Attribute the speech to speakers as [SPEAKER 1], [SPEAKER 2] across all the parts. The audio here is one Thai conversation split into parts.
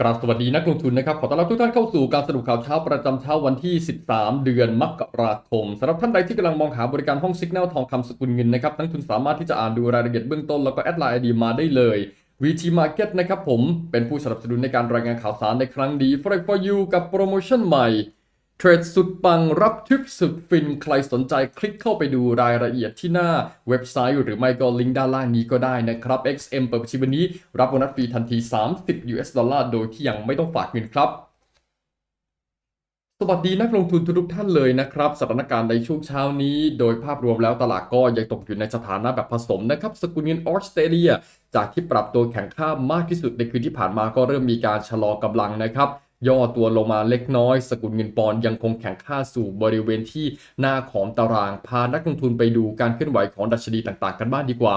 [SPEAKER 1] กราบสวัสดีนักลงทุนนะครับ ขอต้อนรับทุกท่านเข้าสู่การสรุปข่าวเช้าประจำเช้าวันที่ 13 เดือนมกราคมสำหรับท่านใดที่กำลังมองหาบริการห้องสิกแนลทองคำสกุลเงินนะครับนักลงทุนสามารถที่จะอ่านดูรายละเอียดเบื้องต้นแล้วก็แอดไลน์ไอดีมาได้เลย VT Market นะครับผมเป็นผู้สนับสนุนในการรายงานข่าวสารในครั้งนี้ Forex for You กับโปรโมชั่นใหม่ เทรดสุดปังรับทิปสุดฟิน ใครสนใจคลิกเข้าไปดูรายละเอียดที่หน้าเว็บไซต์หรือไม่ก็ลิงก์ด้านล่างนี้ก็ได้นะครับ XM เปิดบัญชีวันนี้ รับโบนัสฟรีทันที 30 US ดอลลาร์โดยที่ยังไม่ต้องฝากเงินครับ สวัสดีนักลงทุนทุกท่านเลยนะครับ สถานการณ์ในช่วงเช้านี้ โดยภาพรวมแล้วตลาดก็ยังตกอยู่ในสถานะแบบผสมนะครับสกุลเงินออสเตรเลีย จากที่ปรับตัวแข็งค่ามากที่สุดในคืนที่ผ่านมาก็เริ่มมีการชะลอกำลังนะครับ ย่อตัวลงมาเล็กน้อย สกุลเงินปอนยังคงแข็งค่าสู่บริเวณที่หน้าของตาราง พานักลงทุนไปดูการเคลื่อนไหวของดัชนีต่างๆ กันบ้างดีกว่า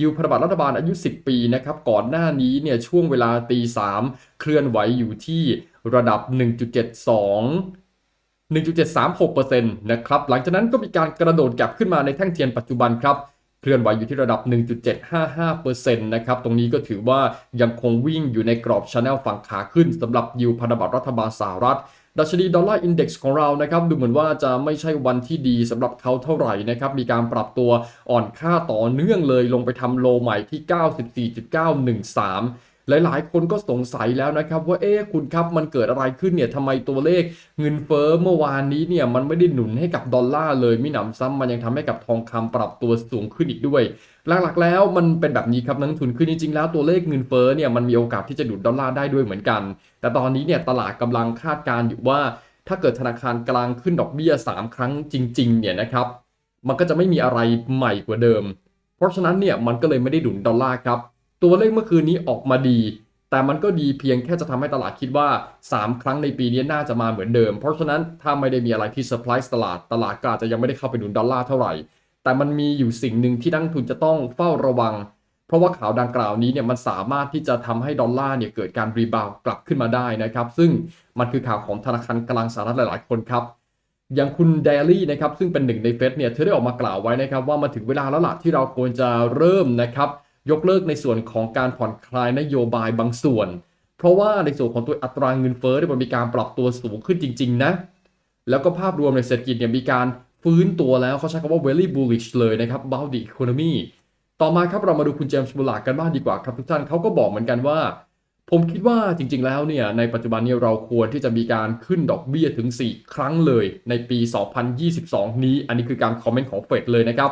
[SPEAKER 1] ยิวพันธบัตรรัฐบาลอายุ 10 ปีนะครับก่อนหน้านี้เนี่ยช่วงเวลาตีสามเคลื่อนไหวอยู่ที่ระดับ 1.72 1.736%นะครับหลังจากนั้นก็มีการกระโดดกลับขึ้นมาในแท่งเทียนปัจจุบันครับ เคลื่อนไหวอยู่ที่ระดับ 1.755%นะครับ ตรงนี้ก็ถือว่ายังคงวิ่งอยู่ในกรอบชแนลฝั่งขาขึ้นสำหรับยิวพันธบัตรรัฐบาลสหรัฐดัชนีดอลลาร์อินเด็กซ์ของเรานะครับดูเหมือนว่าจะไม่ใช่วันที่ดีสำหรับเขาเท่าไหร่นะครับมีการปรับตัวอ่อนค่าต่อเนื่องเลยลงไปทำโลใหม่ที่ 94.913 หลายๆ คนก็สงสัยแล้วนะครับว่าเอ๊ะคุณครับมันเกิดอะไรขึ้นเนี่ยทำไมตัวเลขเงินเฟ้อเมื่อวานนี้เนี่ยมันไม่ได้หนุนให้กับดอลลาร์เลยมิหนำซ้ำมันยังทำให้กับทองคำปรับตัวสูงขึ้นอีกด้วย หลักๆแล้วมันเป็นแบบนี้ครับนักทุนคือจริงๆแล้วตัวเลขเงินเฟ้อเนี่ยมันมีโอกาสที่จะดูดดอลลาร์ได้ด้วยเหมือนกัน แต่ตอนนี้เนี่ยตลาดกำลังคาดการณ์อยู่ว่าถ้าเกิดธนาคารกลางขึ้นดอกเบี้ย 3 ครั้งจริง ๆ เนี่ยนะครับ มันก็จะไม่มีอะไรใหม่กว่าเดิม เพราะฉะนั้นเนี่ยมันก็เลยไม่ได้ดุนดอลลาร์ครับ ตัวเลขเมื่อคืนนี้ออกมาดี แต่มันก็ดีเพียงแค่จะทำให้ตลาดคิดว่า 3 ครั้งในปีนี้น่าจะมาเหมือนเดิม เพราะฉะนั้นถ้าไม่ได้มีอะไรที่เซอร์ไพรส์ตลาดตลาดก็อาจจะยังไม่ได้เข้าไปดุนดอลลาร์เท่าไหร่ แต่มันมีอยู่สิ่งหนึ่งที่นักทุนจะต้องเฝ้าระวัง เพราะว่าข่าวดังกล่าวนี้เนี่ยมันสามารถที่จะทำให้ดอลลาร์เนี่ยเกิดการรีบาวกลับขึ้นมาได้นะครับ ซึ่งมันคือข่าวของธนาคารกลางสหรัฐหลาย ๆ คนครับอย่างคุณเดลี่นะครับซึ่งเป็นหนึ่งในเฟดเนี่ยเธอได้ออกมากล่าวไว้นะครับว่ามาถึงเวลาแล้วล่ะที่เราควรจะเริ่มนะครับ ยกเลิกในส่วนของการผ่อนคลายนโยบายบางส่วน เพราะว่าในส่วนของตัวอัตราเงินเฟ้อเนี่มันมีการปรับตัวสูงขึ้นจริง ๆ นะ แล้วก็ภาพรวมในเศรษฐกิจเนี่ยมีการฟื้นตัวแล้วเขาใช้คำว่า very bullish เลยนะครับ about the economy ต่อมาครับเรามาดูคุณเจมส์บูลากันบ้างดีกว่าครับทุกท่านเขาก็บอกเหมือนกันว่า ผมคิดว่าจริง ๆ แล้วเนี่ยในปัจจุบันนี้เราควรที่จะมีการขึ้นดอกเบี้ยถึง 4 ครั้งเลย ในปี 2022 นี้ อันนี้คือการคอมเมนต์ของเฟดเลยนะครับ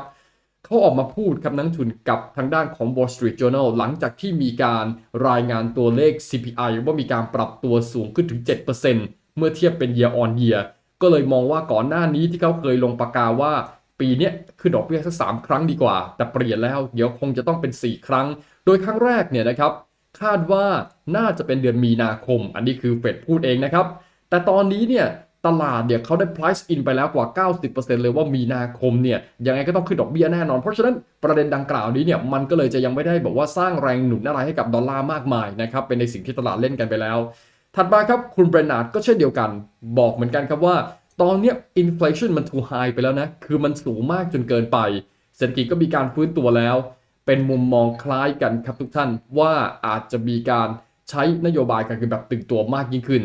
[SPEAKER 1] เขาออกมาพูดครับนักลงทุนกับทางด้านของ Wall Street Journal หลังจากที่มีการรายงานตัวเลข CPI ว่ามีการปรับตัวสูงขึ้นถึง 7%เมื่อเทียบเป็น year on year ก็เลยมองว่าก่อนหน้านี้ที่เขาเคยลงปากกาว่าปีนี้ยขึ้นดอกเบี้ยสักสามครั้งดีกว่า แต่เปลี่ยนแล้วเดี๋ยวคงจะต้องเป็น 4 ครั้ง โดยครั้งแรกเนี่ยนะครับคาดว่าน่าจะเป็นเดือนมีนาคม อันนี้คือเฟดพูดเองนะครับ แต่ตอนนี้เนี่ย ตลาดเนี่ยเขาได้ price in ไปแล้วกว่า 90%เลยว่ามีนาคมเนี่ยยังไงก็ต้องขึ้นดอกเบี้ยแน่นอน เพราะฉะนั้นประเด็นดังกล่าวนี้เนี่ยมันก็เลยจะยังไม่ได้บอกว่าสร้างแรงหนุนอะไรให้กับดอลลาร์มากมายนะครับเป็นในสิ่งที่ตลาดเล่นกันไปแล้ว ถัดมาครับคุณเบรนาร์ดก็เช่นเดียวกัน บอกเหมือนกันครับว่า ตอนนี้ย inflation มัน too high ไปแล้วนะคือมันสูงมากจนเกินไป เศรษฐกิจก็มีการฟื้นตัวแล้ว เป็นมุมมองคล้ายกันครับทุกท่านว่าอาจจะมีการใช้นโยบายการเงินแบบตึงตัวมากยิ่งขึ้น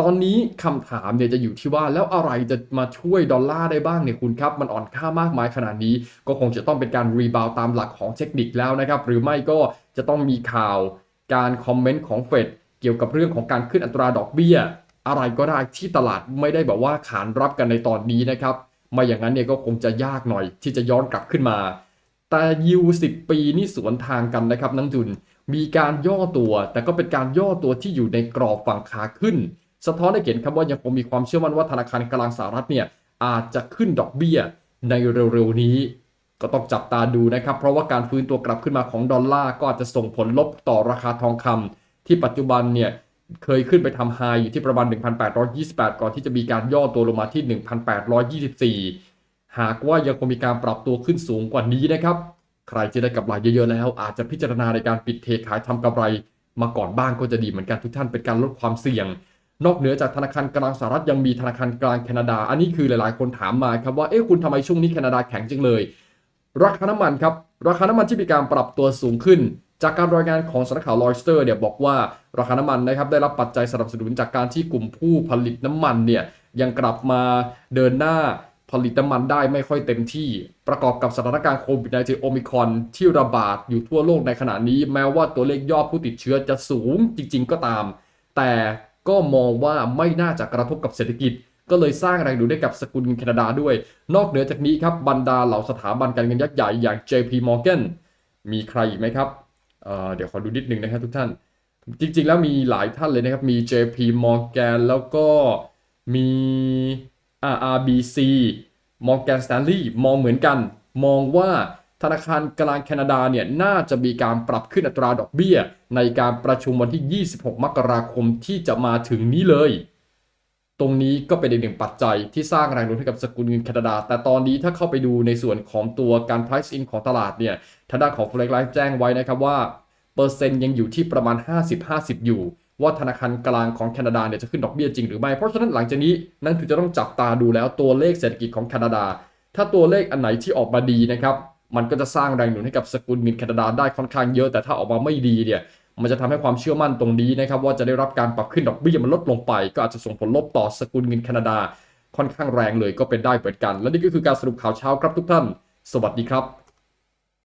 [SPEAKER 1] ตอนนี้คำถามเนี่ยจะอยู่ที่ว่าแล้วอะไรจะมาช่วยดอลลาร์ได้บ้างเนี่ยคุณครับ มันอ่อนค่ามากมายขนาดนี้ ก็คงจะต้องเป็นการรีบาวตามหลักของเทคนิคแล้วนะครับ หรือไม่ก็จะต้องมีข่าวการคอมเมนต์ของเฟดเกี่ยวกับเรื่องของการขึ้นอัตราดอกเบี้ย อะไรก็ได้ที่ตลาดไม่ได้แบบว่าขานรับกันในตอนนี้นะครับไม่อย่างนั้นเนี่ยก็คงจะยากหน่อยที่จะย้อนกลับขึ้นมา แต่ยิว10 ปีนี่สวนทางกันนะครับนักทุนมีการย่อตัว แต่ก็เป็นการย่อตัวที่อยู่ในกรอบฝั่งขาขึ้น สะท้อนให้เห็นครับว่ายังคงมีความเชื่อมั่นว่าธนาคารกลางสหรัฐเนี่ยอาจจะขึ้นดอกเบี้ยในเร็วๆนี้ ก็ต้องจับตาดูนะครับ เพราะว่าการฟื้นตัวกลับขึ้นมาของดอลลาร์ก็อาจจะส่งผลลบต่อราคาทองคำที่ปัจจุบันเนี่ยเคยขึ้นไปทำไฮอยู่ที่ประมาณ 1,828 ก่อนที่จะมีการย่อตัวลงมาที่ 1,824 หากว่ายังคงมีการปรับตัวขึ้นสูงกว่านี้นะครับ ใครจะได้กำไรเยอะๆแล้ว อาจจะพิจารณาในการปิดเทขายทำกำไรมาก่อนบ้างก็จะดีเหมือนกันทุกท่านเป็นการลดความเสี่ยง นอกเหนือจากธนาคารกลางสหรัฐยังมีธนาคารกลางแคนาดา อันนี้คือหลายๆคนถามมาครับว่าเอ๊ะคุณทำไมช่วงนี้แคนาดาแข็งจังเลย ราคาน้ำมันครับราคาน้ำมันที่มีการปรับตัวสูงขึ้น จากการรายงานของสำนักข่าวรอยสเตอร์เนี่ยบอกว่าราคาน้ำมันนะครับได้รับปัจจัยสนับสนุนจากการที่กลุ่มผู้ผลิตน้ำมันเนี่ยยังกลับมาเดินหน้าผลิตน้ำมันได้ไม่ค่อยเต็มที่ ประกอบกับสถานการณ์โควิด -19 โอมิคอนที่ระบาดอยู่ทั่วโลกในขณะนี้ แม้ว่าตัวเลขยอดผู้ติดเชื้อจะสูงจริง ๆ ก็ตาม แต่ ก็มองว่าไม่น่าจะกระทบกับเศรษฐกิจ ก็เลยสร้างแรงดูดให้กับสกุลเงินแคนาดาด้วย นอกเหนือจากนี้ครับบรรดาเหล่าสถาบันการเงินยักษ์ใหญ่อย่าง JP Morgan มีใครอีกไหมครับเเดี๋ยวขอดูนิดนึงนะครับทุกท่าน จริงๆ แล้วมีหลายท่านเลยนะครับ มี JP Morgan แล้วก็มี RRBC Morgan Stanley มองเหมือนกัน มองว่า ธนาคารกลางแคนาดาเนี่ยน่าจะมีการปรับขึ้นอัตราดอกเบี้ย ในการประชุมวันที่ 26 มกราคมที่จะมาถึงนี้เลย ตรงนี้ก็เป็นอีกหนึ่งปัจจัยที่สร้างแรงหนุนให้กับสกุลเงินแคนาดา แต่ตอนนี้ถ้าเข้าไปดูในส่วนของตัวการ price in ของตลาดเนี่ยทางด้านของ Forex Life แจ้งไว้นะครับว่า เปอร์เซ็นต์ยังอยู่ที่ประมาณ 50-50 อยู่ ว่าธนาคารกลางของแคนาดาเนี่ยจะขึ้นดอกเบี้ยจริงหรือไม่ เพราะฉะนั้นหลังจากนี้นั่นคือจะต้องจับตาดูแล้วตัวเลขเศรษฐกิจของแคนาดา ถ้าตัวเลขอันไหนที่ออกมาดีนะครับ มันก็จะสร้างแรงหนุนให้กับสกุลเงินแคนาดาได้ค่อนข้างเยอะ แต่ถ้าออกมาไม่ดีเนี่ยมันจะทำให้ความเชื่อมั่นตรงนี้นะครับว่าจะได้รับการปรับขึ้นดอกเบี้ยมันลดลงไป ก็อาจจะส่งผลลบต่อสกุลเงินแคนาดา ค่อนข้างแรงเลยก็เป็นได้เหมือนกัน และนี่ก็คือการสรุปข่าวเช้าครับทุกท่าน สวัสดีครับ